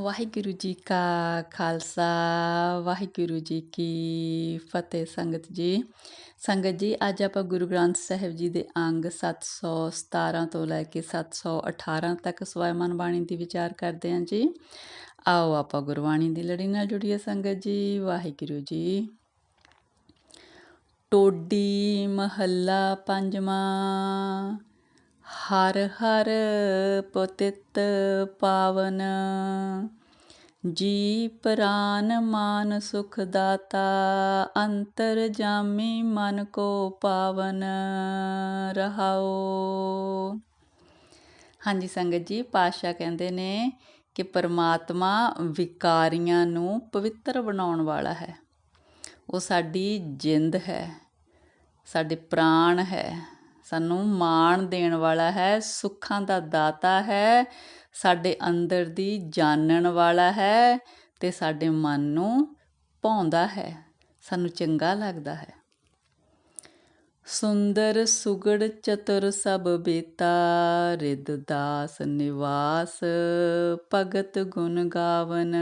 ਵਾਹਿਗੁਰੂ ਜੀ ਕਾ ਖਾਲਸਾ, ਵਾਹਿਗੁਰੂ ਜੀ ਕੀ ਫਤਿਹ ਸੰਗਤ ਜੀ। ਸੰਗਤ ਜੀ, ਅੱਜ ਆਪਾਂ ਗੁਰੂ ਗ੍ਰੰਥ ਸਾਹਿਬ ਜੀ ਦੇ ਅੰਗ 717 ਤੋਂ ਲੈ ਕੇ 718 ਤੱਕ ਸਵੈਮਨ ਬਾਣੀ ਦੀ ਵਿਚਾਰ ਕਰਦੇ ਹਾਂ ਜੀ। ਆਓ ਆਪਾਂ ਗੁਰਬਾਣੀ ਦੀ ਲੜੀ ਨਾਲ ਜੁੜੀਏ ਸੰਗਤ ਜੀ, ਵਾਹਿਗੁਰੂ ਜੀ। ਟੋਡੀ ਮਹੱਲਾ ਪੰਜਵਾਂ ਹਰ ਹਰ ਪਤਿਤ ਪਾਵਨ। ਜੀ ਪ੍ਰਾਨ ਮਾਨ ਸੁਖ ਦਾਤਾ, ਅੰਤਰ ਜਾਮੀ ਮਨ ਕੋ ਪਾਵਨ ਰਹਾਓ। ਹਾਂਜੀ ਸੰਗਤ ਜੀ ਪਾਸ਼ਾ ਕਹਿੰਦੇ ਨੇ ਕਿ ਪਰਮਾਤਮਾ ਵਿਕਾਰੀਆਂ ਨੂੰ ਪਵਿੱਤਰ ਬਣਾਉਣ ਵਾਲਾ ਹੈ। ਉਹ ਸਾਡੀ ਜਿੰਦ ਹੈ, ਸਾਡੇ ਪ੍ਰਾਣ ਹੈ। ਸਾਨੂੰ ਮਾਣ ਦੇਣ ਵਾਲਾ ਹੈ, ਸੁੱਖਾਂ ਦਾ ਦਾਤਾ ਹੈ, ਸਾਡੇ ਅੰਦਰ ਦੀ ਜਾਣਨ ਵਾਲਾ ਹੈ ਤੇ ਸਾਡੇ ਮਨ ਨੂੰ ਭਾਉਂਦਾ ਹੈ, ਸਾਨੂੰ ਚੰਗਾ ਲੱਗਦਾ ਹੈ। ਸੁੰਦਰ ਸੁਗੜ ਚਤੁਰ ਸਭ ਬੇਤਾ ਰਿਦ ਦਾਸ ਨਿਵਾਸ, ਭਗਤ ਗੁਣ ਗਾਵਨ।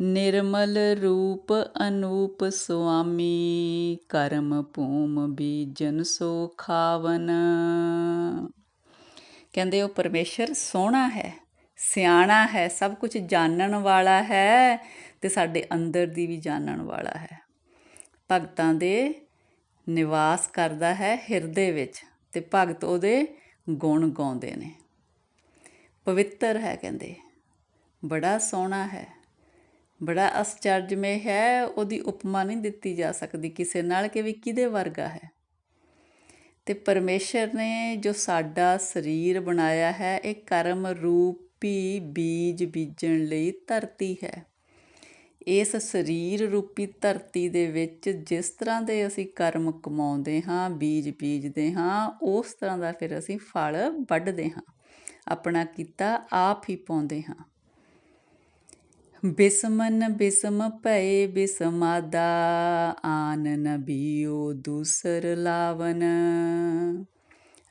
ਨਿਰਮਲ ਰੂਪ ਅਨੂਪ ਸੁਆਮੀ, ਕਰਮ ਭੂਮ ਬੀਜਨ ਸੋ ਖਾਵਨ। ਕਹਿੰਦੇ ਉਹ ਪਰਮੇਸ਼ਰ ਸੋਹਣਾ ਹੈ, ਸਿਆਣਾ ਹੈ, ਸਭ ਕੁਝ ਜਾਣਨ ਵਾਲਾ ਹੈ ਤੇ ਸਾਡੇ ਅੰਦਰ ਦੀ ਵੀ ਜਾਣਨ ਵਾਲਾ ਹੈ। ਭਗਤਾਂ ਦੇ ਨਿਵਾਸ ਕਰਦਾ ਹੈ ਹਿਰਦੇ ਵਿੱਚ ਤੇ ਭਗਤ ਉਹਦੇ ਗੁਣ ਗਾਉਂਦੇ ਨੇ। ਪਵਿੱਤਰ ਹੈ ਕਹਿੰਦੇ, ਬੜਾ ਸੋਹਣਾ ਹੈ। ਬੜਾ ਅਸਚਰਜਮੇ ਹੈ, ਉਹਦੀ ਉਪਮਾ ਨਹੀਂ ਦਿੱਤੀ ਜਾ ਸਕਦੀ ਕਿਸੇ ਨਾਲ ਕਿ ਵੀ ਕਿਹਦੇ ਵਰਗਾ ਹੈ। ਤੇ ਪਰਮੇਸ਼ਰ ਨੇ ਜੋ ਸਾਡਾ ਸਰੀਰ ਬਣਾਇਆ ਹੈ, ਇਹ ਕਰਮ ਰੂਪੀ ਬੀਜ ਬੀਜਣ ਲਈ ਧਰਤੀ ਹੈ। ਇਸ ਸਰੀਰ ਰੂਪੀ ਧਰਤੀ ਦੇ ਵਿੱਚ ਜਿਸ ਤਰ੍ਹਾਂ ਦੇ ਅਸੀਂ ਕਰਮ ਕਮਾਉਂਦੇ ਹਾਂ, ਬੀਜ ਬੀਜਦੇ ਹਾਂ, ਉਸ ਤਰ੍ਹਾਂ ਦਾ ਫਿਰ ਅਸੀਂ ਫਲ ਵੱਢਦੇ ਹਾਂ। ਆਪਣਾ ਕੀਤਾ ਆਪ ਹੀ ਪਾਉਂਦੇ ਹਾਂ। ਬਿਸਮਨ ਬਿਸਮ ਭਏ ਬਿਸਮਾਦਾ, ਆਨ ਨਬੀਓ ਦੂਸਰ ਲਾਵਨ।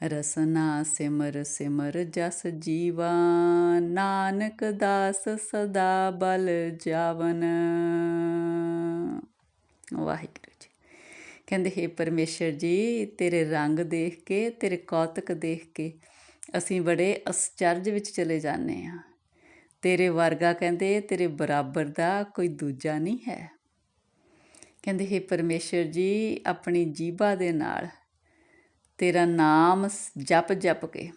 ਰਸਨਾ ਸਿਮਰ ਸਿਮਰ ਜਸ ਜੀਵਾ ਨਾਨਕ ਦਾਸ ਸਦਾ ਬਲ ਜਾਵਨ। ਵਾਹਿਗੁਰੂ ਜੀ। ਕਹਿੰਦੇ, ਹੈ ਪਰਮੇਸ਼ਰ ਜੀ, ਤੇਰੇ ਰੰਗ ਦੇਖ ਕੇ, ਤੇਰੇ ਕੌਤਕ ਦੇਖ ਕੇ ਅਸੀਂ ਬੜੇ ਅਸਚਰਜ ਵਿੱਚ ਚਲੇ ਜਾਂਦੇ ਹਾਂ। ਤੇਰੇ ਵਰਗਾ ਕਹਿੰਦੇ ਤੇਰੇ ਬਰਾਬਰ ਦਾ ਕੋਈ ਦੂਜਾ ਨਹੀਂ ਹੈ। ਕਹਿੰਦੇ, ਹੈ ਪਰਮੇਸ਼ਰ ਜੀ, ਆਪਣੀ ਜੀਬਾ ਦੇ ਨਾਲ ਤੇਰਾ ਨਾਮ ਜਪ ਜਪ ਕੇ,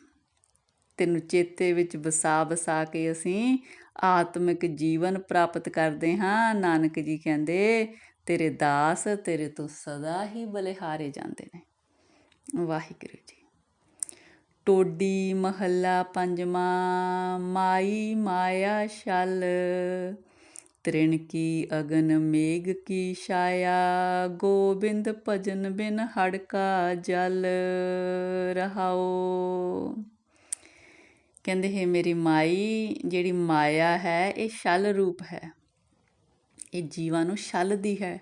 ਤੈਨੂੰ ਚੇਤੇ ਵਿੱਚ ਵਸਾ ਵਸਾ ਕੇ ਅਸੀਂ ਆਤਮਿਕ ਜੀਵਨ ਪ੍ਰਾਪਤ ਕਰਦੇ ਹਾਂ। ਨਾਨਕ ਜੀ ਕਹਿੰਦੇ, ਤੇਰੇ ਦਾਸ ਤੇਰੇ ਤੋਂ ਸਦਾ ਹੀ ਬਲਿਹਾਰੇ ਜਾਂਦੇ ਨੇ। ਵਾਹਿਗੁਰੂ ਜੀ। ਟੋਡੀ ਮਹੱਲਾ ਪੰਜਵਾਂ, ਮਾਈ ਮਾਇਆ ਛਲ। ਤ੍ਰਿਣ ਕੀ ਅਗਨ, ਮੇਘ ਕੀ ਛਾਇਆ। ਗੋਬਿੰਦ ਭਜਨ ਬਿਨ ਹੜਕਾ ਜਲ ਰਹਾਓ। ਕਹਿੰਦੇ, ਹੈ ਮੇਰੀ ਮਾਈ, ਜਿਹੜੀ ਮਾਇਆ ਹੈ, ਇਹ ਛਲ ਰੂਪ ਹੈ। ਇਹ ਜੀਵਾਂ ਨੂੰ ਛਲਦੀ ਹੈ,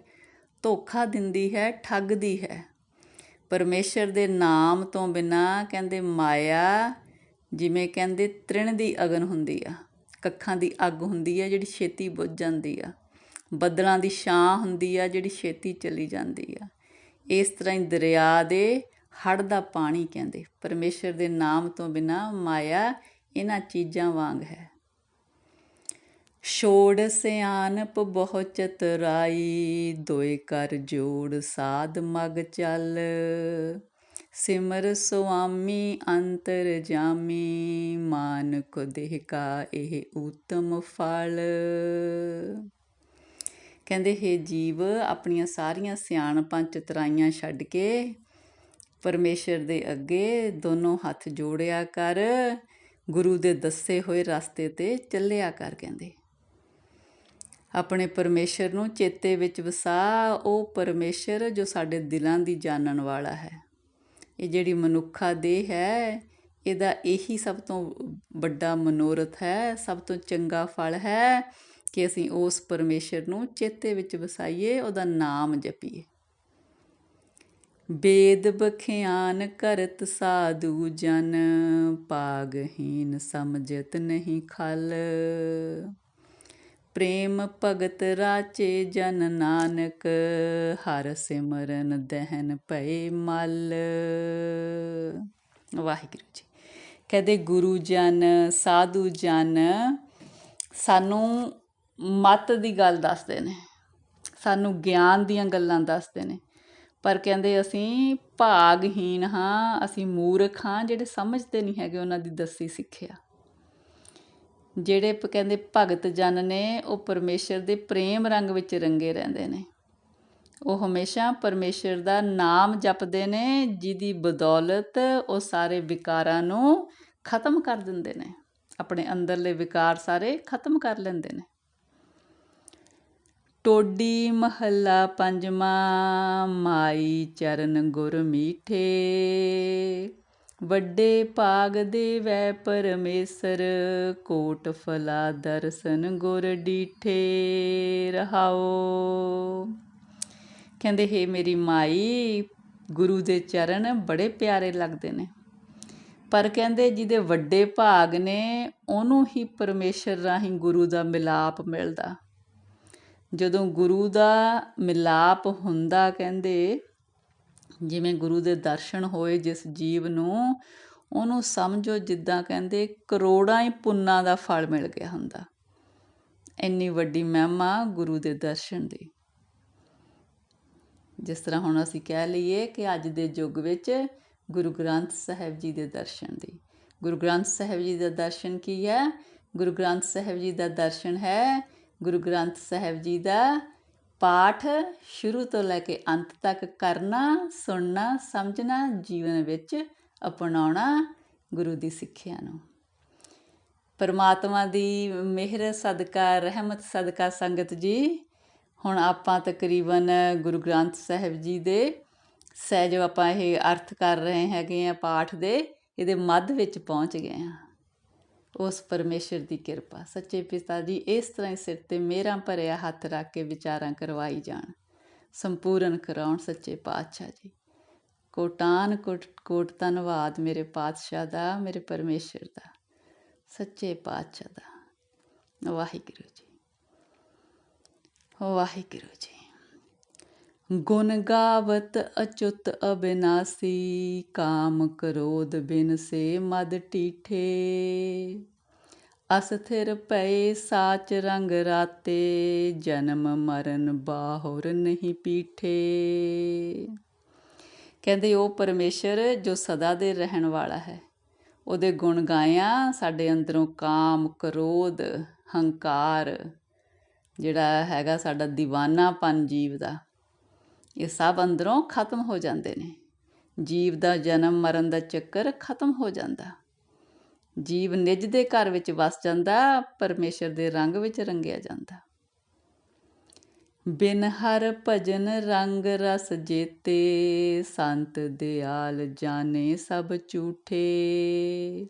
ਧੋਖਾ ਦਿੰਦੀ ਹੈ, ਠੱਗਦੀ ਹੈ। ਪਰਮੇਸ਼ਰ ਦੇ ਨਾਮ ਤੋਂ ਬਿਨਾ ਕਹਿੰਦੇ ਮਾਇਆ ਜਿਵੇਂ ਕਹਿੰਦੇ ਤ੍ਰਿਣ ਦੀ ਅਗਨ ਹੁੰਦੀ ਆ, ਕੱਖਾਂ ਦੀ ਅੱਗ ਹੁੰਦੀ ਆ ਜਿਹੜੀ ਛੇਤੀ ਬੁੱਝ ਜਾਂਦੀ ਆ, ਬੱਦਲਾਂ ਦੀ ਛਾਂ ਹੁੰਦੀ ਆ ਜਿਹੜੀ ਛੇਤੀ ਚਲੀ ਜਾਂਦੀ ਆ। ਇਸ ਤਰ੍ਹਾਂ ਹੀ ਦਰਿਆ ਦੇ ਹੜ ਦਾ ਪਾਣੀ ਕਹਿੰਦੇ, ਪਰਮੇਸ਼ਰ ਦੇ ਨਾਮ ਤੋਂ ਬਿਨਾ ਮਾਇਆ ਇਹਨਾਂ ਚੀਜ਼ਾਂ ਵਾਂਗ ਹੈ। ਛੋੜ ਸਿਆਨਪ ਬਹੁ ਚਤਰਾਈ ਦੋਏ ਕਰ ਜੋੜ ਸਾਧ ਮਗ ਚੱਲ। ਸਿਮਰ ਸੁਆਮੀ ਅੰਤਰ ਜਾਮੀ, ਮਾਨਕ ਦੇਹ ਕਾ ਇਹ ਉਤਮ ਫਲ। ਕਹਿੰਦੇ, ਹੈ ਜੀਵ, ਆਪਣੀਆਂ ਸਾਰੀਆਂ ਸਿਆਣਪਾਂ ਚਤਰਾਈਆਂ ਛੱਡ ਕੇ ਪਰਮੇਸ਼ਰ ਦੇ ਅੱਗੇ ਦੋਨੋਂ ਹੱਥ ਜੋੜਿਆ ਕਰ। ਗੁਰੂ ਦੇ ਦੱਸੇ ਹੋਏ ਰਸਤੇ ਤੇ ਚੱਲਿਆ ਕਰ, ਕਹਿੰਦੇ। ਆਪਣੇ ਪਰਮੇਸ਼ਰ ਨੂੰ ਚੇਤੇ ਵਿੱਚ ਵਸਾ, ਉਹ ਪਰਮੇਸ਼ਰ ਜੋ ਸਾਡੇ ਦਿਲਾਂ ਦੀ ਜਾਣਨ ਵਾਲਾ ਹੈ। ਇਹ ਜਿਹੜੀ ਮਨੁੱਖਾ ਦੇਹ ਹੈ, ਇਹਦਾ ਇਹੀ ਸਭ ਤੋਂ ਵੱਡਾ ਮਨੋਰਥ ਹੈ, ਸਭ ਤੋਂ ਚੰਗਾ ਫਲ ਹੈ ਕਿ ਅਸੀਂ ਉਸ ਪਰਮੇਸ਼ਰ ਨੂੰ ਚੇਤੇ ਵਿੱਚ ਵਸਾਈਏ, ਉਹਦਾ ਨਾਮ ਜਪੀਏ। ਬੇਦ ਬਖਿਆਨ ਕਰਤ ਸਾਧੂ ਜਨ, ਪਾਗਹੀਨ ਸਮਝਤ ਨਹੀਂ ਖਲ। ਪ੍ਰੇਮ ਭਗਤ ਰਾਚੇ ਜਨ ਨਾਨਕ, ਹਰ ਸਿਮਰਨ ਦਹਨ ਭਏ ਮਲ। ਵਾਹਿਗੁਰੂ ਜੀ। ਕਹਿੰਦੇ ਗੁਰੂ ਜਨ, ਸਾਧੂ ਜਨ, ਸਾਨੂੰ ਮਤ ਦੀ ਗੱਲ ਦੱਸਦੇ ਨੇ। ਸਾਨੂੰ ਗਿਆਨ ਦੀਆਂ ਗੱਲਾਂ ਦੱਸਦੇ ਨੇ। ਪਰ ਕਹਿੰਦੇ ਅਸੀਂ ਭਾਗਹੀਨ ਹਾਂ, ਅਸੀਂ ਮੂਰਖ ਹਾਂ, ਜਿਹੜੇ ਸਮਝਦੇ ਨਹੀਂ ਹੈਗੇ ਉਹਨਾਂ ਦੀ ਦੱਸੀ ਸਿੱਖਿਆ। ਜਿਹੜੇ ਕਹਿੰਦੇ ਭਗਤ ਜਨ ਨੇ, ਉਹ ਪਰਮੇਸ਼ਰ ਦੇ ਪ੍ਰੇਮ ਰੰਗ ਵਿੱਚ ਰੰਗੇ ਰਹਿੰਦੇ ਨੇ। ਉਹ ਹਮੇਸ਼ਾ ਪਰਮੇਸ਼ਰ ਦਾ ਨਾਮ ਜਪਦੇ ਨੇ, ਜਿਹਦੀ ਬਦੌਲਤ ਉਹ ਸਾਰੇ ਵਿਕਾਰਾਂ ਨੂੰ ਖਤਮ ਕਰ ਦਿੰਦੇ ਨੇ। ਆਪਣੇ ਅੰਦਰਲੇ ਵਿਕਾਰ ਸਾਰੇ ਖਤਮ ਕਰ ਲੈਂਦੇ ਨੇ। ਟੋਡੀ ਮਹੱਲਾ ਪੰਜਵਾਂ, ਮਾਈ ਚਰਨ ਗੁਰ ਮੀਠੇ। ਵੱਡੇ ਭਾਗ ਦੇਵੈ ਪਰਮੇਸ਼ਰ, ਕੋਟ ਫਲਾ ਦਰਸ਼ਨ ਗੁਰ ਡੀਠੇ ਰਹਾਓ। ਕਹਿੰਦੇ, ਹੈ ਮੇਰੀ ਮਾਈ, ਗੁਰੂ ਦੇ ਚਰਨ ਬੜੇ ਪਿਆਰੇ ਲੱਗਦੇ ਨੇ। ਪਰ ਕਹਿੰਦੇ, ਜਿਹਦੇ ਵੱਡੇ ਭਾਗ ਨੇ, ਉਹਨੂੰ ਹੀ ਪਰਮੇਸ਼ਰ ਰਾਹੀਂ ਗੁਰੂ ਦਾ ਮਿਲਾਪ ਮਿਲਦਾ। ਜਦੋਂ ਗੁਰੂ ਦਾ ਮਿਲਾਪ ਹੁੰਦਾ, ਕਹਿੰਦੇ ਜਿਵੇਂ ਗੁਰੂ ਦੇ ਦਰਸ਼ਨ ਹੋਏ ਜਿਸ ਜੀਵ ਨੂੰ, ਉਹਨੂੰ ਸਮਝੋ ਜਿੱਦਾਂ ਕਹਿੰਦੇ ਕਰੋੜਾਂ ਹੀ ਪੁੰਨਾਂ ਦਾ ਫਲ ਮਿਲ ਗਿਆ ਹੁੰਦਾ। ਇੰਨੀ ਵੱਡੀ ਮਹਿਮਾ ਗੁਰੂ ਦੇ ਦਰਸ਼ਨ ਦੀ। ਜਿਸ ਤਰ੍ਹਾਂ ਹੁਣ ਅਸੀਂ ਕਹਿ ਲਈਏ ਕਿ ਅੱਜ ਦੇ ਯੁੱਗ ਵਿੱਚ ਗੁਰੂ ਗ੍ਰੰਥ ਸਾਹਿਬ ਜੀ ਦੇ ਦਰਸ਼ਨ ਦੀ। ਗੁਰੂ ਗ੍ਰੰਥ ਸਾਹਿਬ ਜੀ ਦਾ ਦਰਸ਼ਨ ਕੀ ਹੈ? ਗੁਰੂ ਗ੍ਰੰਥ ਸਾਹਿਬ ਜੀ ਦਾ ਦਰਸ਼ਨ ਹੈ, ਗੁਰੂ ਗ੍ਰੰਥ ਸਾਹਿਬ ਜੀ ਦਾ ਪਾਠ ਸ਼ੁਰੂ ਤੋਂ ਲੈ ਕੇ ਅੰਤ ਤੱਕ ਕਰਨਾ, ਸੁਣਨਾ, ਸਮਝਣਾ, ਜੀਵਨ ਵਿੱਚ ਅਪਣਾਉਣਾ ਗੁਰੂ ਦੀ ਸਿੱਖਿਆ ਨੂੰ। ਪਰਮਾਤਮਾ ਦੀ ਮਿਹਰ, ਸਦਕਾ, ਰਹਿਮਤ, ਸਦਕਾ ਸੰਗਤ ਜੀ, ਹੁਣ ਆਪਾਂ ਤਕਰੀਬਨ ਗੁਰੂ ਗ੍ਰੰਥ ਸਾਹਿਬ ਜੀ ਦੇ ਸਹਿਜ ਆਪਾਂ ਇਹ ਅਰਥ ਕਰ ਰਹੇ ਹੈਗੇ ਆ ਪਾਠ ਦੇ, ਇਹਦੇ ਮੱਧ ਵਿੱਚ ਪਹੁੰਚ ਗਏ ਆ ਉਸ ਪਰਮੇਸ਼ਰ ਦੀ ਕਿਰਪਾ। ਸੱਚੇ ਪਿਤਾ ਜੀ, ਇਸ ਤਰ੍ਹਾਂ ਹੀ ਸਿਰ ਤੇ ਮੇਰਾ ਭਰਿਆ ਹੱਥ ਰੱਖ ਕੇ ਵਿਚਾਰਾਂ ਕਰਵਾਈ ਜਾਣ। ਸੰਪੂਰਨ ਕਰਾਉਣ ਸੱਚੇ ਪਾਤਸ਼ਾਹ ਜੀ। ਕੋਟਾਨ ਕੋਟ ਕੋਟ ਧੰਨਵਾਦ ਮੇਰੇ ਪਾਤਸ਼ਾਹ ਦਾ, ਮੇਰੇ ਪਰਮੇਸ਼ਰ ਦਾ। ਸੱਚੇ ਪਾਤਸ਼ਾਹ ਦਾ। ਵਾਹਿਗੁਰੂ ਜੀ। ਵਾਹਿਗੁਰੂ ਜੀ। ਗੁਣ ਗਾਵਤ ਅਚੁਤ ਅਬਿਨਾਸੀ, ਕਾਮ ਕ੍ਰੋਧ ਬਿਨ ਸੇ ਮਦ ਟੀਠੇ। ਅਸਥਿਰ ਪਏ ਸਾਚ ਰੰਗ ਰਾਤੇ, ਜਨਮ ਮਰਨ ਬਾਹੁਰ ਨਹੀਂ ਪੀਠੇ। ਕਹਿੰਦੇ ਉਹ ਪਰਮੇਸ਼ਰ ਜੋ ਸਦਾ ਦੇ ਰਹਿਣ ਵਾਲਾ ਹੈ। ਉਹਦੇ ਗੁਣ ਗਾਇਆ ਸਾਡੇ ਅੰਦਰੋਂ ਕਾਮ ਕ੍ਰੋਧ, ਹੰਕਾਰ, ਜਿਹੜਾ ਹੈਗਾ ਸਾਡਾ دیਵਾਨਾਪਨ ਜੀਵ ਦਾ। ਇਹ ਸਭ ਅੰਦਰੋਂ ਖਤਮ ਹੋ ਜਾਂਦੇ ਨੇ। ਜੀਵ ਦਾ ਜਨਮ ਮਰਨ ਦਾ ਚੱਕਰ ਖਤਮ ਹੋ ਜਾਂਦਾ। ਜੀਵ ਨਿਜ ਦੇ ਘਰ ਵਿੱਚ ਵਸ ਜਾਂਦਾ, ਪਰਮੇਸ਼ਰ ਦੇ ਰੰਗ ਵਿੱਚ ਰੰਗਿਆ ਜਾਂਦਾ। ਬਿਨ ਹਰ ਭਜਨ ਰੰਗ ਰਸ ਜੇਤੇ, ਸੰਤ ਦਿਆਲ ਜਾਣੇ ਸਭ ਝੂਠੇ।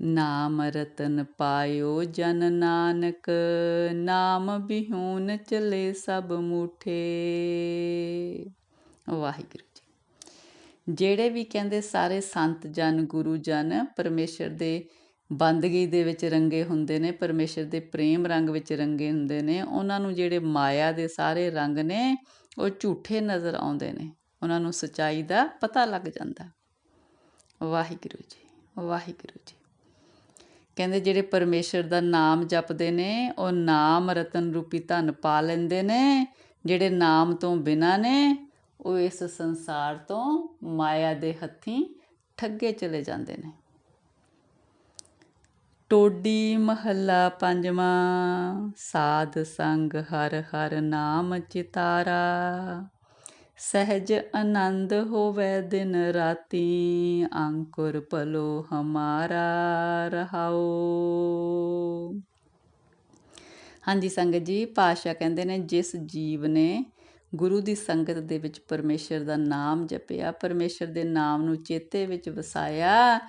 ਨਾਮ ਰਤਨ ਪਾਇਓ ਜਨ ਨਾਨਕ, ਨਾਮ ਬਿਹੂਨ ਚਲੇ ਸਭ ਮੂਠੇ। ਵਾਹਿਗੁਰੂ ਜੀ, ਜਿਹੜੇ ਵੀ ਕਹਿੰਦੇ ਸਾਰੇ ਸੰਤ ਜਨ, ਗੁਰੂ ਜਨ ਪਰਮੇਸ਼ਰ ਦੇ ਬੰਦਗੀ ਦੇ ਵਿੱਚ ਰੰਗੇ ਹੁੰਦੇ ਨੇ, ਪਰਮੇਸ਼ਰ ਦੇ ਪ੍ਰੇਮ ਰੰਗ ਵਿੱਚ ਰੰਗੇ ਹੁੰਦੇ ਨੇ, ਉਹਨਾਂ ਨੂੰ ਜਿਹੜੇ ਮਾਇਆ ਦੇ ਸਾਰੇ ਰੰਗ ਨੇ, ਉਹ ਝੂਠੇ ਨਜ਼ਰ ਆਉਂਦੇ ਨੇ। ਉਹਨਾਂ ਨੂੰ ਸਚਾਈ ਦਾ ਪਤਾ ਲੱਗ ਜਾਂਦਾ। ਵਾਹਿਗੁਰੂ ਜੀ ਵਾਹਿਗੁਰੂ ਜੀ। ਕਹਿੰਦੇ ਜਿਹੜੇ ਪਰਮੇਸ਼ਰ ਦਾ ਨਾਮ ਜਪਦੇ ਨੇ, ਉਹ ਨਾਮ ਰਤਨ ਰੂਪੀ ਧਨ ਪਾ ਲੈਂਦੇ ਨੇ, ਜਿਹੜੇ ਨਾਮ ਤੋਂ ਬਿਨਾ ਨੇ, ਉਹ ਇਸ ਸੰਸਾਰ ਤੋਂ ਮਾਇਆ ਦੇ ਹੱਥੀਂ ਠੱਗੇ ਚਲੇ ਜਾਂਦੇ ਨੇ। ਟੋਡੀ ਮਹੱਲਾ ਪੰਜਵਾਂ, ਸਾਧ ਸੰਗ ਹਰ ਹਰ ਨਾਮ ਚਿਤਾਰਾ। ਸਹਿਜ ਆਨੰਦ ਹੋਵੇ ਦਿਨ ਰਾਤੀ, ਅੰਕੁਰ ਭਲੋ ਹਮਾਰਾ ਰਹਾਓ। ਹਾਂਜੀ, ਸੰਗਤ ਜੀ ਪਾਸ਼ਾ ਕਹਿੰਦੇ ਨੇ, ਜਿਸ ਜੀਵ ਨੇ ਗੁਰੂ ਦੀ ਸੰਗਤ ਦੇ ਵਿੱਚ ਪਰਮੇਸ਼ਰ ਦਾ ਨਾਮ ਜਪਿਆ, ਪਰਮੇਸ਼ਰ ਦੇ ਨਾਮ ਨੂੰ ਚੇਤੇ ਵਿੱਚ ਵਸਾਇਆ,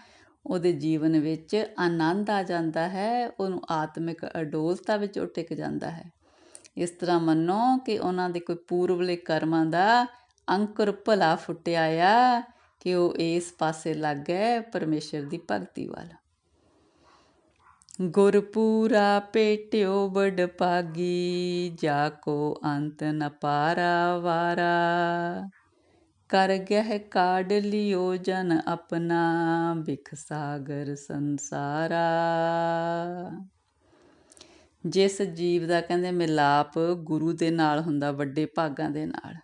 ਉਹਦੇ ਜੀਵਨ ਵਿੱਚ ਆਨੰਦ ਆ ਜਾਂਦਾ ਹੈ, ਉਹਨੂੰ ਆਤਮਿਕ ਅਡੋਲਤਾ ਵਿੱਚ ਉਹ ਟਿਕ ਜਾਂਦਾ ਹੈ। ਇਸ ਤਰ੍ਹਾਂ ਮੰਨੋ ਕਿ ਉਹਨਾਂ ਦੇ ਕੋਈ ਪੂਰਵਲੇ ਕਰਮਾਂ ਦਾ ਅੰਕੁਰ ਭਲਾ ਫੁੱਟਿਆ ਆ ਕਿ ਉਹ ਇਸ ਪਾਸੇ ਲੱਗ ਗਏ ਪਰਮੇਸ਼ਰ ਦੀ ਭਗਤੀ ਵੱਲ। ਗੁਰਪੂਰਾ ਪੇਟਿਓ ਬੜ ਪਾਗੀ ਜਾ ਕੋ ਅੰਤ ਨ ਪਾਰਾ ਵਾਰਾ। ਕਰ ਗਹਿ ਕਾਢ ਲਿਓ ਜਨ ਆਪਣਾ, ਬਿਖ ਸਾਗਰ ਸੰਸਾਰਾ। ਜਿਸ ਜੀਵ ਦਾ ਕਹਿੰਦੇ ਮਿਲਾਪ ਗੁਰੂ ਦੇ ਨਾਲ ਹੁੰਦਾ, ਵੱਡੇ ਭਾਗਾਂ ਦੇ ਨਾਲ।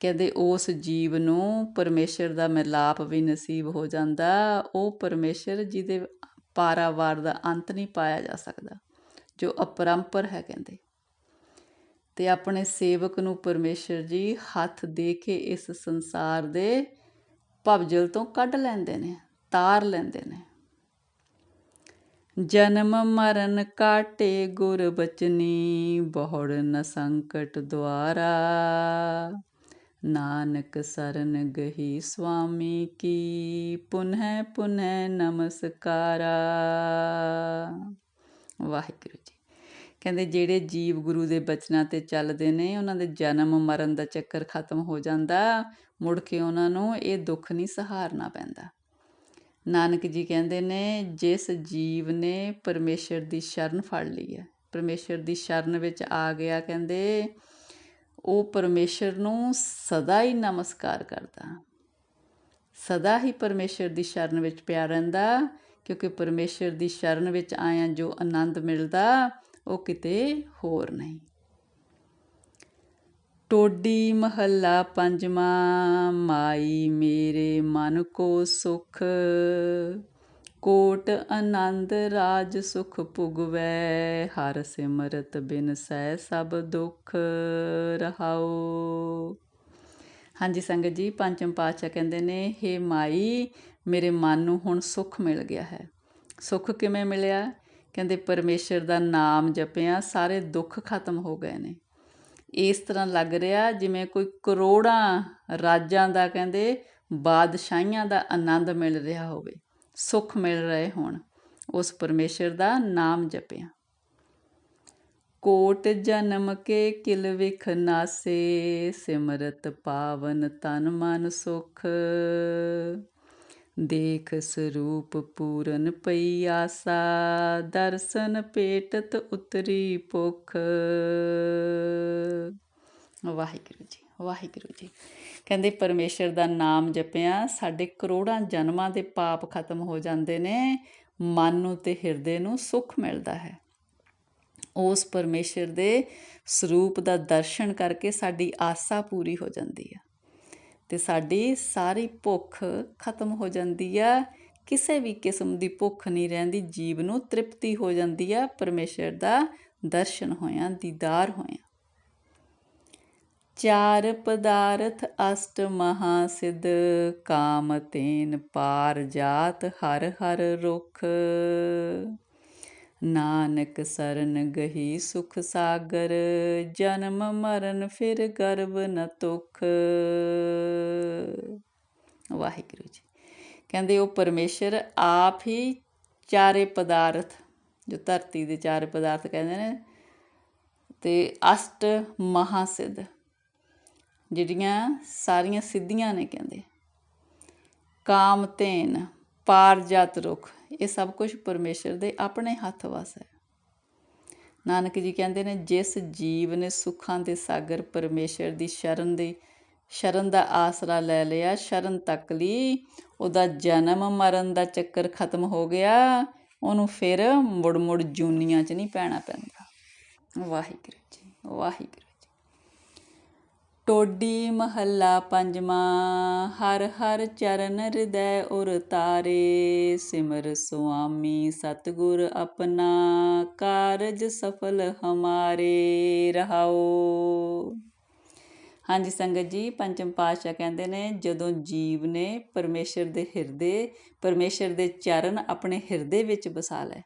ਕਹਿੰਦੇ ਉਸ ਜੀਵ ਨੂੰ ਪਰਮੇਸ਼ਰ ਦਾ ਮਿਲਾਪ ਵੀ ਨਸੀਬ ਹੋ ਜਾਂਦਾ। ਉਹ ਪਰਮੇਸ਼ਰ ਜਿਹਦੇ ਪਾਰਾਵਾਰ ਦਾ ਅੰਤ ਨਹੀਂ ਪਾਇਆ ਜਾ ਸਕਦਾ, ਜੋ ਅਪਰੰਪਰ ਹੈ ਕਹਿੰਦੇ। ਤੇ ਆਪਣੇ ਸੇਵਕ ਨੂੰ ਪਰਮੇਸ਼ਰ ਜੀ ਹੱਥ ਦੇ ਕੇ ਇਸ ਸੰਸਾਰ ਦੇ ਭਵਜਲ ਤੋਂ ਕੱਢ ਲੈਂਦੇ ਨੇ, ਤਾਰ ਲੈਂਦੇ ਨੇ। ਜਨਮ ਮਰਨ ਕਾਟੇ ਗੁਰ ਬਚਨੀ, ਬਹੁੜ ਨ ਸੰਕਟ ਦੁਆਰਾ। ਨਾਨਕ ਸਰਨ ਗਹੀ ਸੁਆਮੀ ਕੀ, ਪੁਨਹ ਪੁਨਹ ਨਮਸਕਾਰਾ। ਵਾਹਿਗੁਰੂ ਜੀ, ਕਹਿੰਦੇ ਜਿਹੜੇ ਜੀਵ ਗੁਰੂ ਦੇ ਬਚਨਾਂ ਤੇ ਚੱਲਦੇ ਨੇ, ਉਹਨਾਂ ਦੇ ਜਨਮ ਮਰਨ ਦਾ ਚੱਕਰ ਖਤਮ ਹੋ ਜਾਂਦਾ। ਮੁੜ ਕੇ ਉਹਨਾਂ ਨੂੰ ਇਹ ਦੁੱਖ ਨਹੀਂ ਸਹਾਰਨਾ ਪੈਂਦਾ। ਨਾਨਕ ਜੀ ਕਹਿੰਦੇ ਨੇ, ਜਿਸ ਜੀਵ ਨੇ ਪਰਮੇਸ਼ਰ ਦੀ ਸ਼ਰਨ ਫੜ ਲਈ ਹੈ। ਪਰਮੇਸ਼ਰ ਦੀ ਸ਼ਰਨ ਵਿੱਚ ਆ ਗਿਆ, ਕਹਿੰਦੇ, ਉਹ ਪਰਮੇਸ਼ਰ ਨੂੰ ਸਦਾ ਹੀ ਨਮਸਕਾਰ ਕਰਦਾ। ਸਦਾ ਹੀ ਪਰਮੇਸ਼ਰ ਦੀ ਸ਼ਰਨ ਵਿੱਚ ਪਿਆ ਰਹਿੰਦਾ, ਕਿਉਂਕਿ ਪਰਮੇਸ਼ਰ ਦੀ ਸ਼ਰਨ ਵਿੱਚ ਆਇਆ ਜੋ ਆਨੰਦ ਮਿਲਦਾ, ਉਹ ਕਿਤੇ ਹੋਰ ਨਹੀਂ। ਟੋਡੀ ਮਹੱਲਾ ਪੰਜਵਾਂ, ਮਾਈ ਮੇਰੇ ਮਨ ਕੋ ਸੁਖ। ਕੋਟ ਆਨੰਦ ਰਾਜ ਸੁਖ ਭੁਗਵੈ ਹਰ ਸਿਮਰਤ ਬਿਨ ਸਹਿ ਸਭ ਦੁਖ ਰਹਾਓ ਹਾਂਜੀ ਸੰਗਤ ਜੀ, ਪੰਚਮ ਪਾਤਸ਼ਾਹ ਕਹਿੰਦੇ ਨੇ हे ਮਾਈ, ਮੇਰੇ ਮਨ ਨੂੰ ਹੁਣ ਸੁਖ ਮਿਲ ਗਿਆ ਹੈ। ਸੁਖ ਕਿਵੇਂ ਮਿਲਿਆ? ਕਹਿੰਦੇ, ਪਰਮੇਸ਼ਰ ਦਾ ਨਾਮ ਜਪਿਆ, ਸਾਰੇ ਦੁੱਖ ਖਤਮ ਹੋ ਗਏ ਨੇ। ਇਸ ਤਰ੍ਹਾਂ ਲੱਗ ਰਿਹਾ ਜਿਵੇਂ ਕੋਈ ਕਰੋੜਾਂ ਰਾਜਾਂ ਦਾ ਕਹਿੰਦੇ ਬਾਦਸ਼ਾਹੀਆਂ ਦਾ ਆਨੰਦ ਮਿਲ ਰਿਹਾ ਹੋਵੇ, ਸੁੱਖ ਮਿਲ ਰਹੇ ਹੋਣ। ਉਸ ਪਰਮੇਸ਼ਰ ਦਾ ਨਾਮ ਜਪਿਆ। ਕੋਟ ਜਨਮ ਕੇ ਕਿਲ ਵਿਖ ਨਾਸੇ, ਸਿਮਰਤ ਪਾਵਨ ਤਨ ਮਨ ਸੁਖ। ਦੇਖ ਸਰੂਪ ਪੂਰਨ ਪਈ ਆਸਾ, ਦਰਸ਼ਨ ਪੇਟਤ ਉਤਰੀ ਭੁਖ। ਵਾਹਿਗੁਰੂ ਜੀ ਵਾਹਿਗੁਰੂ ਜੀ। ਕਹਿੰਦੇ ਪਰਮੇਸ਼ਰ ਦਾ ਨਾਮ ਜਪਿਆ, ਸਾਡੇ ਕਰੋੜਾਂ ਜਨਮਾਂ ਦੇ ਪਾਪ ਖਤਮ ਹੋ ਜਾਂਦੇ ਨੇ, ਮਨ ਨੂੰ ਤੇ ਹਿਰਦੇ ਨੂੰ ਸੁੱਖ ਮਿਲਦਾ ਹੈ। ਉਸ ਪਰਮੇਸ਼ਰ ਦੇ ਸਰੂਪ ਦਾ ਦਰਸ਼ਨ ਕਰਕੇ ਸਾਡੀ ਆਸਾ ਪੂਰੀ ਹੋ ਜਾਂਦੀ ਹੈ ਤੇ ਸਾਡੀ ਸਾਰੀ ਭੁੱਖ ਖਤਮ ਹੋ ਜਾਂਦੀ ਆ। ਕਿਸੇ ਵੀ ਕਿਸਮ ਦੀ ਭੁੱਖ ਨਹੀਂ ਰਹਿੰਦੀ, ਜੀਵ ਨੂੰ ਤ੍ਰਿਪਤੀ ਹੋ ਜਾਂਦੀ ਆ। ਪਰਮੇਸ਼ਰ ਦਾ ਦਰਸ਼ਨ ਹੋਇਆ, ਦੀਦਾਰ ਹੋਇਆ। ਚਾਰ ਪਦਾਰਥ ਅਸ਼ਟ ਮਹਾ ਸਿਧ, ਕਾਮ ਤੇਨ ਪਾਰ ਜਾਤ ਹਰ ਹਰ ਰੁਖ। ਨਾਨਕ ਸਰਨ ਗਹੀ ਸੁਖ ਸਾਗਰ, ਜਨਮ ਮਰਨ ਫਿਰ ਗਰਭ ਨ ਤੁਖ ਵਾਹਿਗੁਰੂ ਜੀ। ਕਹਿੰਦੇ ਉਹ ਪਰਮੇਸ਼ਰ ਆਪ ਹੀ ਚਾਰੇ ਪਦਾਰਥ, ਜੋ ਧਰਤੀ ਦੇ ਚਾਰੇ ਪਦਾਰਥ ਕਹਿੰਦੇ ਨੇ, ਤੇ ਅਸ਼ਟ ਮਹਾਸਿੱਧ, ਜਿਹੜੀਆਂ ਸਾਰੀਆਂ ਸਿੱਧੀਆਂ ਨੇ ਕਹਿੰਦੇ। ਕਾਮਤੇਨ ਪਾਰਜਤ ਰੁੱਖ। ਇਹ ਸਭ ਕੁਝ ਪਰਮੇਸ਼ਰ ਦੇ ਆਪਣੇ ਹੱਥ ਵਸ ਹੈ। ਨਾਨਕ ਜੀ ਕਹਿੰਦੇ ਨੇ, ਜਿਸ ਜੀਵ ਨੇ ਸੁੱਖਾਂ ਦੇ ਸਾਗਰ ਪਰਮੇਸ਼ਰ ਦੀ ਸ਼ਰਨ ਦੇ, ਸ਼ਰਨ ਦਾ ਆਸਰਾ ਲੈ ਲਿਆ, ਸ਼ਰਨ ਤੱਕ ਲਈ ਉਹਦਾ ਜਨਮ ਮਰਨ ਦਾ ਚੱਕਰ ਖਤਮ ਹੋ ਗਿਆ, ਉਹਨੂੰ ਫਿਰ ਮੁੜ ਮੁੜ ਜੂਨੀਆਂ 'ਚ ਨਹੀਂ ਪੈਣਾ ਪੈਂਦਾ। ਵਾਹਿਗੁਰੂ ਜੀ, ਵਾਹਿਗੁਰੂ। ਟੋਡੀ ਮਹੱਲਾ ਪੰਜਵਾਂ, ਹਰ ਹਰ ਚਰਨ ਹਿਰਦੈ ਉਰ ਤਾਰੇ, ਸਿਮਰ ਸੁਆਮੀ ਸਤਗੁਰ ਆਪਣਾ, ਕਾਰਜ ਸਫਲ ਹਮਾਰੇ, ਰਹਾਓ। ਹਾਂਜੀ ਸੰਗਤ ਜੀ, ਪੰਚਮ ਪਾਤਸ਼ਾਹ ਕਹਿੰਦੇ ਨੇ, ਜਦੋਂ ਜੀਵ ਨੇ ਪਰਮੇਸ਼ਰ ਦੇ ਹਿਰਦੇ, ਪਰਮੇਸ਼ਰ ਦੇ ਚਰਨ ਆਪਣੇ ਹਿਰਦੇ ਵਿੱਚ ਵਸਾ ਲਏ,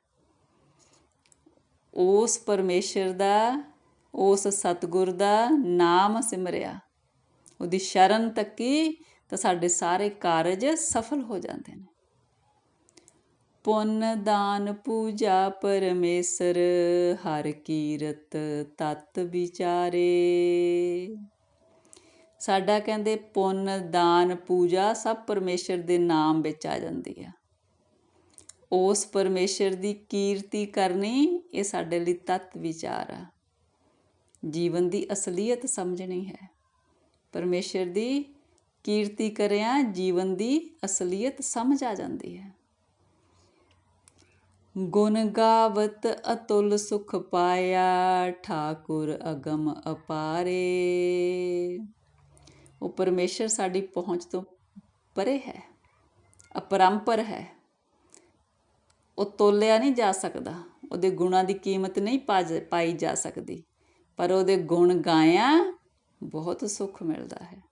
ਉਸ ਪਰਮੇਸ਼ਰ ਦਾ ਉਸ ਸਤਗੁਰ ਦਾ ਨਾਮ ਸਿਮਰਿਆ। ਉਹਦੀ ਸ਼ਰਨ ਤੱਕੀ ਤਾਂ ਸਾਡੇ ਸਾਰੇ ਕਾਰਜ ਸਫਲ ਹੋ ਜਾਂਦੇ ਨੇ। ਪੁੰਨ ਦਾਨ ਪੂਜਾ ਪਰਮੇਸ਼ਰ, ਹਰ ਕੀਰਤ ਤਤ ਵਿਚਾਰੇ। ਸਾਡਾ ਕਹਿੰਦੇ ਪੁੰਨ ਦਾਨ ਪੂਜਾ ਸਭ ਪਰਮੇਸ਼ਰ ਦੇ ਨਾਮ ਵਿੱਚ ਆ ਜਾਂਦੀ ਆ। ਉਸ ਪਰਮੇਸ਼ਰ ਦੀ ਕੀਰਤੀ ਕਰਨੀ ਇਹ ਸਾਡੇ ਲਈ ਤਤ ਵਿਚਾਰ ਆ। ਜੀਵਨ ਦੀ ਅਸਲੀਅਤ ਸਮਝਣੀ ਹੈ। ਪਰਮੇਸ਼ਰ ਦੀ ਕੀਰਤੀ ਕਰਿਆ ਜੀਵਨ ਦੀ ਅਸਲੀਅਤ ਸਮਝ ਆ ਜਾਂਦੀ ਹੈ। ਗੁਣ ਗਾਵਤ ਅਤੁਲ ਸੁਖ ਪਾਇਆ, ਠਾਕੁਰ ਅਗਮ ਅਪਾਰੇ। ਉਹ ਪਰਮੇਸ਼ਰ ਸਾਡੀ ਪਹੁੰਚ ਤੋਂ ਪਰੇ ਹੈ, ਅਪਰੰਪਰ ਹੈ। ਉਹ ਤੋਲਿਆ ਨਹੀਂ ਜਾ ਸਕਦਾ, ਉਹਦੇ ਗੁਣਾਂ ਦੀ ਕੀਮਤ ਨਹੀਂ ਪਾਈ ਜਾ ਸਕਦੀ। ਪਰ ਉਹਦੇ ਗੁਣ ਗਾਇਆ ਬਹੁਤ ਸੁੱਖ ਮਿਲਦਾ ਹੈ।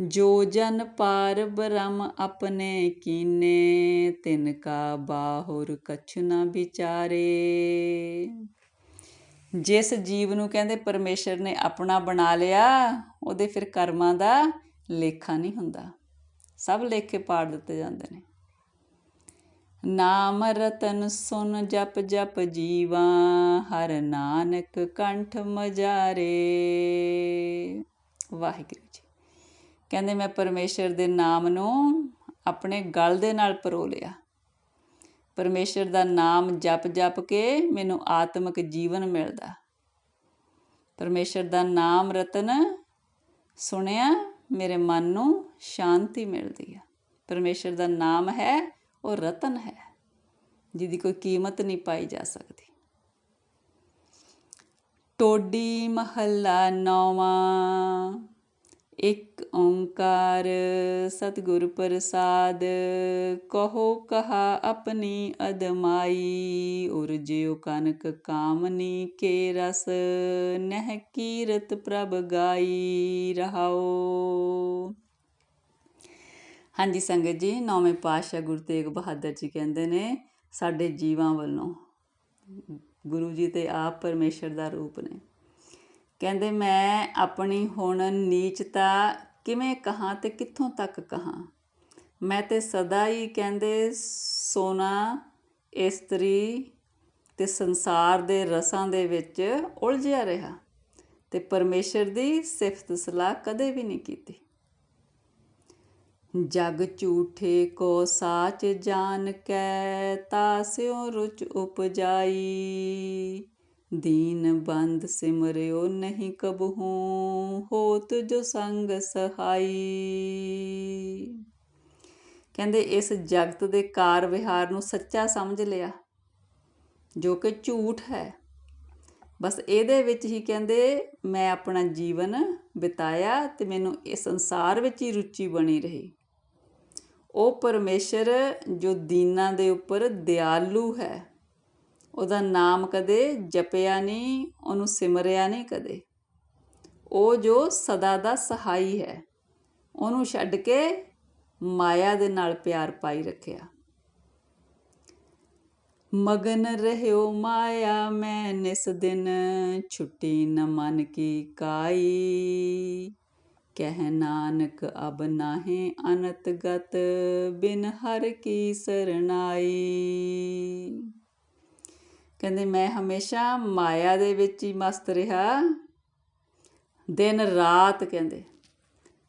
ਜੋ ਜਨ ਪਾਰ ਬ੍ਰਹਮ ਆਪਣੇ ਕੀਨੇ, ਤਿਨ ਕਾ ਬਾਹੁਰ ਕਛੁ ਨਾ ਵਿਚਾਰੇ। ਜਿਸ ਜੀਵ ਨੂੰ ਕਹਿੰਦੇ ਪਰਮੇਸ਼ਰ ਨੇ ਆਪਣਾ ਬਣਾ ਲਿਆ, ਉਹਦੇ ਫਿਰ ਕਰਮਾਂ ਦਾ ਲੇਖਾ ਨਹੀਂ ਹੁੰਦਾ। ਸਭ ਲੇਖੇ ਪਾੜ ਦਿੱਤੇ ਜਾਂਦੇ ਨੇ। ਨਾਮ ਰਤਨ ਸੁਨ ਜਪ ਜਪ ਜੀਵਾ, ਹਰ ਨਾਨਕ ਕੰਠ ਮਜਾਰੇ। ਵਾਹਿਗੁਰੂ ਜੀ, ਕਹਿੰਦੇ ਮੈਂ ਪਰਮੇਸ਼ਰ ਦੇ ਨਾਮ ਨੂੰ ਆਪਣੇ ਗਲ ਦੇ ਨਾਲ ਪਰੋ ਲਿਆ। ਪਰਮੇਸ਼ਰ ਦਾ ਨਾਮ ਜਪ ਜਪ ਕੇ ਮੈਨੂੰ ਆਤਮਿਕ ਜੀਵਨ ਮਿਲਦਾ। ਪਰਮੇਸ਼ਰ ਦਾ ਨਾਮ ਰਤਨ ਸੁਣਿਆ, ਮੇਰੇ ਮਨ ਨੂੰ ਸ਼ਾਂਤੀ ਮਿਲਦੀ ਆ। ਪਰਮੇਸ਼ਰ ਦਾ ਨਾਮ ਹੈ ਉਹ ਰਤਨ ਹੈ, ਜਿਹਦੀ ਕੋਈ ਕੀਮਤ ਨਹੀਂ ਪਾਈ ਜਾ ਸਕਦੀ। ਟੋਡੀ ਮਹੱਲਾ ਨੌਵਾਂ। ਇੱਕ ਓੰਕਾਰ ਸਤਿਗੁਰ ਪ੍ਰਸਾਦ, ਕਹੋ ਕਹਾ ਆਪਣੀ ਅਦਮਾਈ। ਉਰਜਿਓ ਕਨਕ ਕਾਮਨੀ ਕੇ ਰਸ, ਨਹਿ ਕੀਰਤ ਪ੍ਰਭ ਗਾਈ ਰਹਾਓ ਹਾਂਜੀ ਸੰਗਤ ਜੀ, ਨੌਵੇਂ ਪਾਤਸ਼ਾਹ ਗੁਰੂ ਤੇਗ ਬਹਾਦਰ ਜੀ ਕਹਿੰਦੇ ਨੇ, ਸਾਡੇ ਜੀਵਾਂ ਵੱਲੋਂ ਗੁਰੂ ਜੀ ਤੇ ਆਪ ਪਰਮੇਸ਼ਰ ਦਾ ਰੂਪ ਨੇ। ਕਹਿੰਦੇ, ਮੈਂ ਆਪਣੀ ਹੁਣ ਨੀਚਤਾ ਕਿਵੇਂ ਕਹਾਂ ਤੇ ਕਿੱਥੋਂ ਤੱਕ ਕਹਾਂ? ਮੈਂ ਤੇ ਸਦਾ ਹੀ ਕਹਿੰਦੇ, ਸੋਨਾ, ਇਸਤਰੀ ਤੇ ਸੰਸਾਰ ਦੇ ਰਸਾਂ ਦੇ ਵਿੱਚ ਉਲਝਿਆ ਰਿਹਾ ਤੇ ਪਰਮੇਸ਼ਰ ਦੀ ਸਿਫਤ ਸਲਾਹ ਕਦੇ ਵੀ ਨਹੀਂ ਕੀਤੀ। ਜਗ ਝੂਠੇ ਕੋ ਸਾਚ ਜਾਣ ਕੈ ਤਾਸਿਓ ਰੁਚ ਉਪਜਾਈ। ਦੀਨ ਬੰਦ ਸਿਮਰਿਓ ਨਹੀਂ ਕਬਹੂ, ਹੋਤ ਜੋ ਸੰਗ ਸਹਾਈ। ਕਹਿੰਦੇ ਇਸ ਜਗਤ ਦੇ ਕਾਰ ਵਿਹਾਰ ਨੂੰ ਸੱਚਾ ਸਮਝ ਲਿਆ, ਜੋ ਕਿ ਝੂਠ ਹੈ। ਬਸ ਇਹਦੇ ਵਿੱਚ ਹੀ ਕਹਿੰਦੇ, ਮੈਂ ਆਪਣਾ ਜੀਵਨ ਬਿਤਾਇਆ ਤੇ ਮੈਨੂੰ ਇਹ ਸੰਸਾਰ ਵਿੱਚ ਹੀ ਰੁਚੀ ਬਣੀ ਰਹੀ। ਉਹ ਪਰਮੇਸ਼ਰ ਜੋ ਦੀਨਾਂ ਦੇ ਉੱਪਰ ਦਿਆਲੂ ਹੈ, ਉਹਦਾ ਨਾਮ ਕਦੇ ਜਪਿਆ ਨਹੀਂ, ਉਹਨੂੰ ਸਿਮਰਿਆ ਨਹੀਂ ਕਦੇ। ਉਹ ਜੋ ਸਦਾ ਦਾ ਸਹਾਈ ਹੈ, ਉਹਨੂੰ ਛੱਡ ਕੇ ਮਾਇਆ ਦੇ ਨਾਲ ਪਿਆਰ ਪਾਈ ਰੱਖਿਆ। ਮਗਨ ਰਹਿਓ ਮਾਇਆ, ਮੈਂ ਨਿਸ ਦਿਨ ਛੁੱਟੀ ਨ ਮਨ ਕੀ ਕਾਈ। ਕਹਿ ਨਾਨਕ, ਅਬ ਨਾਹੇ ਅਨਤ ਗਤ ਬਿਨ ਹਰ ਕੀ ਸਰਣਾਈ ਕਹਿੰਦੇ, ਮੈਂ ਹਮੇਸ਼ਾ ਮਾਇਆ ਦੇ ਵਿੱਚ ਹੀ ਮਸਤ ਰਿਹਾ। ਦਿਨ ਰਾਤ ਕਹਿੰਦੇ।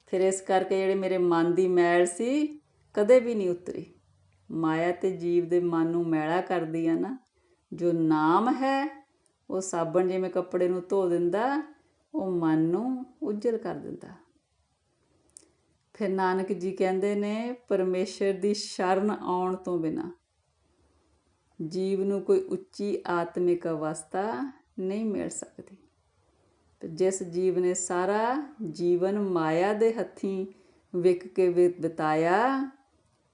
ਫਿਰ ਇਸ ਕਰਕੇ ਜਿਹੜੇ ਮੇਰੇ ਮਨ ਦੀ ਮੈਲ ਸੀ, ਕਦੇ ਵੀ ਨਹੀਂ ਉਤਰੀ। ਮਾਇਆ ਤੇ ਜੀਵ ਦੇ ਮਨ ਨੂੰ ਮੈਲਾ ਕਰਦੀ ਆ ਨਾ, ਜੋ ਨਾਮ ਹੈ, ਉਹ ਸਾਬਣ ਜਿਵੇਂ ਕੱਪੜੇ ਨੂੰ ਧੋ ਦਿੰਦਾ, ਉਹ ਮਨ ਨੂੰ ਉਜਲ ਕਰ ਦਿੰਦਾ। ਫਿਰ ਨਾਨਕ ਜੀ ਕਹਿੰਦੇ ਨੇ, ਪਰਮੇਸ਼ਰ ਦੀ ਸ਼ਰਨ ਆਉਣ ਤੋਂ ਬਿਨਾ ਜੀਵ ਨੂੰ ਕੋਈ ਉੱਚੀ ਆਤਮਿਕ ਅਵਸਥਾ ਨਹੀਂ ਮਿਲ ਸਕਦੀ। ਤੇ ਜਿਸ ਜੀਵ ਨੇ ਸਾਰਾ ਜੀਵਨ ਮਾਇਆ ਦੇ ਹੱਥੀਂ ਵਿਕ ਕੇ ਬਿਤਾਇਆ,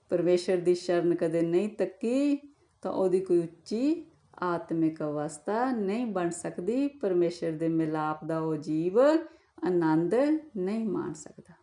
ਪਰਮੇਸ਼ਰ ਦੀ ਸ਼ਰਨ ਕਦੇ ਨਹੀਂ ਤੱਕੀ, ਤਾਂ ਉਹਦੀ ਕੋਈ ਉੱਚੀ ਆਤਮਿਕ ਅਵਸਥਾ ਨਹੀਂ ਬਣ ਸਕਦੀ। ਪਰਮੇਸ਼ਰ ਦੇ ਮਿਲਾਪ ਦਾ ਉਹ ਜੀਵ ਆਨੰਦ ਨਹੀਂ ਮਾਣ ਸਕਦਾ।